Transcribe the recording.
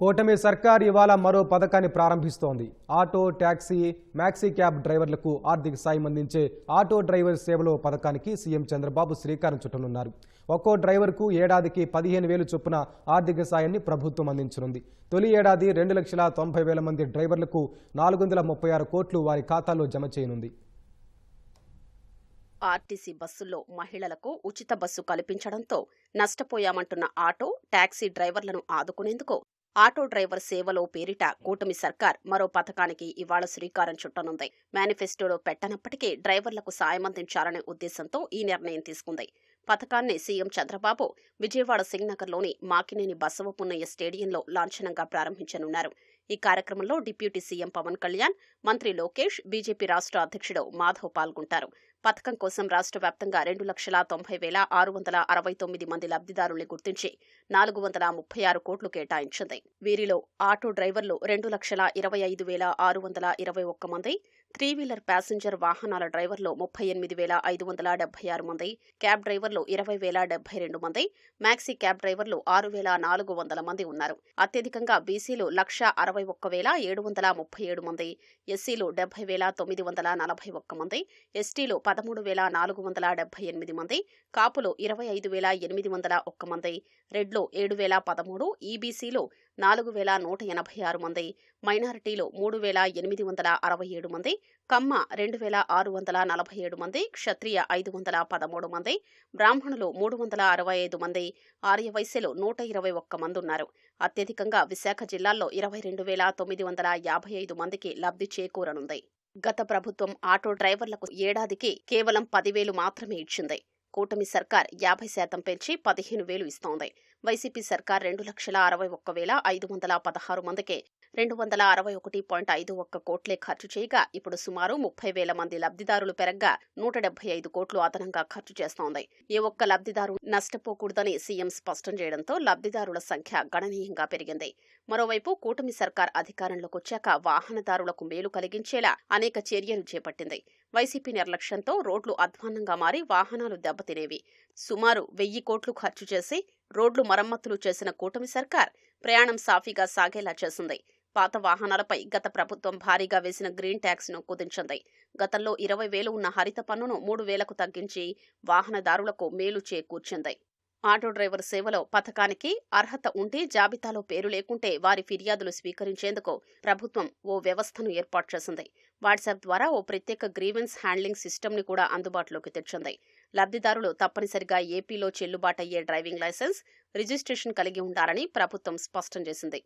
కూటమి సర్కార్ ఇవాళ మరో పథకాన్ని ప్రారంభిస్తోంది. ఆటో ట్యాక్సీ మ్యాక్సీ క్యాబ్ డ్రైవర్లకు ఆర్థిక సాయం అందించే ఆటో డ్రైవర్ సేవలో పథకానికి సీఎం చంద్రబాబు శ్రీకారం చుట్టనున్నారు. ఒక్కో డ్రైవర్కు ఏడాదికి పదిహేను వేలు చొప్పున ఆర్థిక సాయాన్ని ప్రభుత్వం అందించనుంది. తొలి ఏడాది రెండు లక్షల తొంభై వేల మంది డ్రైవర్లకు నాలుగు వందల ముప్పై ఆరు కోట్లు వారి ఖాతాలో జమ చేయనుంది. ఆర్టీసీ బస్సుల్లో మహిళలకు ఉచిత బస్సు కల్పించడంతో నష్టపోయామంటున్న ఆటో టాక్సీ డ్రైవర్లను ఆదుకునేందుకు ఆటో డ్రైవర్ సేవలో పేరిట కూటమి సర్కార్ మరో పథకానికి ఇవాళ శ్రీకారం చుట్టనుంది. మేనిఫెస్టోలో పెట్టనప్పటికీ డ్రైవర్లకు సాయం అందించాలనే ఉద్దేశంతో ఈ నిర్ణయం తీసుకుంది. పథకాన్ని సీఎం చంద్రబాబు విజయవాడ సింగ్నగర్లోని మాకినేని బసవపున్నయ్య స్టేడియంలో లాంఛనంగా ప్రారంభించనున్నారు. ఈ కార్యక్రమంలో డిప్యూటీ సీఎం పవన్ కళ్యాణ్ మంత్రి లోకేష్ బీజేపీ రాష్ట్ర అధ్యక్షుడు మాధవ్ పాల్గొంటారు. పథకం కోసం రాష్ట్ర వ్యాప్తంగా రెండు లక్షల తొంభై వేల ఆరు వందల అరవై తొమ్మిది మంది లబ్ధిదారుల్ని గుర్తించి నాలుగు వందల ముప్పై ఆరు కోట్లు కేటాయించింది. వీరిలో ఆటో డ్రైవర్లు రెండు లక్షల ఇరవై ఐదు వేల ఆరు వందల ఇరవై ఒక్క మంది త్రీ వీలర్ ప్యాసింజర్ వాహనాల డ్రైవర్లు ముప్పై ఎనిమిది వేల ఐదు వందల డెబ్బై ఆరు మంది క్యాబ్ డ్రైవర్లు ఇరవై వేల డెబ్బై రెండు మంది మ్యాక్సీ క్యాబ్ డ్రైవర్లు ఆరు వేల నాలుగు వందల మంది ఉన్నారు. అత్యధికంగా బీసీలు లక్ష అరవై ఒక్క వేల ఏడు వందల ముప్పై ఏడు మంది ఎస్సీలు డెబ్బై వేల తొమ్మిది వందల నలభై ఒక్క మంది ఎస్టీలు పదమూడు వేల నాలుగు వందల డెబ్బై ఎనిమిది మంది కాపులు ఇరవై ఐదు వేల ఎనిమిది వందల ఒక్క మంది రెడ్లు ఏడు వేల పదమూడు ఈబీసీలు నాలుగు వేల నూట ఎనభై ఆరు మంది మైనారిటీలు మూడు వేల ఎనిమిది వందల అరవై ఏడు మంది కమ్మ రెండు వేల ఆరు వందల నలభై ఏడు మంది క్షత్రియ ఐదు వందల పదమూడు మంది బ్రాహ్మణులు మూడు వందల అరవై ఐదు మంది ఆర్యవైశ్యులు నూట ఇరవై ఒక్క మంది ఉన్నారు. అత్యధికంగా విశాఖ జిల్లాల్లో ఇరవై రెండు వేల తొమ్మిది వందల యాభై ఐదు మందికి లబ్ధి చేకూరనుంది. గత ప్రభుత్వం ఆటో డ్రైవర్లకు ఏడాదికి కేవలం పదివేలు మాత్రమే ఇచ్చింది. కూటమి సర్కార్ యాభై శాతం పెంచి పదిహేను వేలు ఇస్తోంది. వైసీపీ సర్కార్ రెండు లక్షల అరవై ఒక్క వేల ఐదు వందల పదహారు మందికి రెండు వందల అరవై ఒకటి పాయింట్ ఐదు ఒక్క కోట్లే ఖర్చు చేయగా ఇప్పుడు సుమారు ముప్పై వేల మంది లబ్ధిదారులు పెరగ్గా నూట డెబ్బై ఐదు కోట్లు అదనంగా ఖర్చు చేస్తోంది. ఏ ఒక్క లబ్ధిదారు నష్టపోకూడదని సీఎం స్పష్టం చేయడంతో లబ్ధిదారుల సంఖ్య గణనీయంగా పెరిగింది. మరోవైపు కూటమి సర్కార్ అధికారంలోకి వచ్చాక వాహనదారులకు మేలు కలిగించేలా అనేక చర్యలు చేపట్టింది. వైసీపీ నిర్లక్ష్యంతో రోడ్లు అధ్వాన్నంగా మారి వాహనాలు దెబ్బతినేవి. సుమారు వెయ్యి కోట్లు ఖర్చు చేసి రోడ్లు మరమ్మతులు చేసిన కూటమి సర్కార్ ప్రయాణం సాఫీగా సాగేలా చేసింది. పాత వాహనాలపై గత ప్రభుత్వం భారీగా వేసిన గ్రీన్ ట్యాక్స్ను కుదించింది. గతంలో ఇరవై వేలు ఉన్న హరిత పన్నును మూడు వేలకు తగ్గించి వాహనదారులకు మేలు చేకూర్చింది. ఆటో డ్రైవర్ సేవలో పథకానికి అర్హత ఉంటే జాబితాలో పేరు లేకుంటే వారి ఫిర్యాదులు స్వీకరించేందుకు ప్రభుత్వం ఓ వ్యవస్థను ఏర్పాటు చేసింది. వాట్సాప్ ద్వారా ఓ ప్రత్యేక గ్రీవెన్స్ హ్యాండ్లింగ్ సిస్టమ్ని కూడా అందుబాటులోకి తెచ్చింది. లబ్ధిదారులు తప్పనిసరిగా ఏపీలో చెల్లుబాటయ్యే డ్రైవింగ్ లైసెన్స్ రిజిస్ట్రేషన్ కలిగి ఉండాలని ప్రభుత్వం స్పష్టం చేసింది.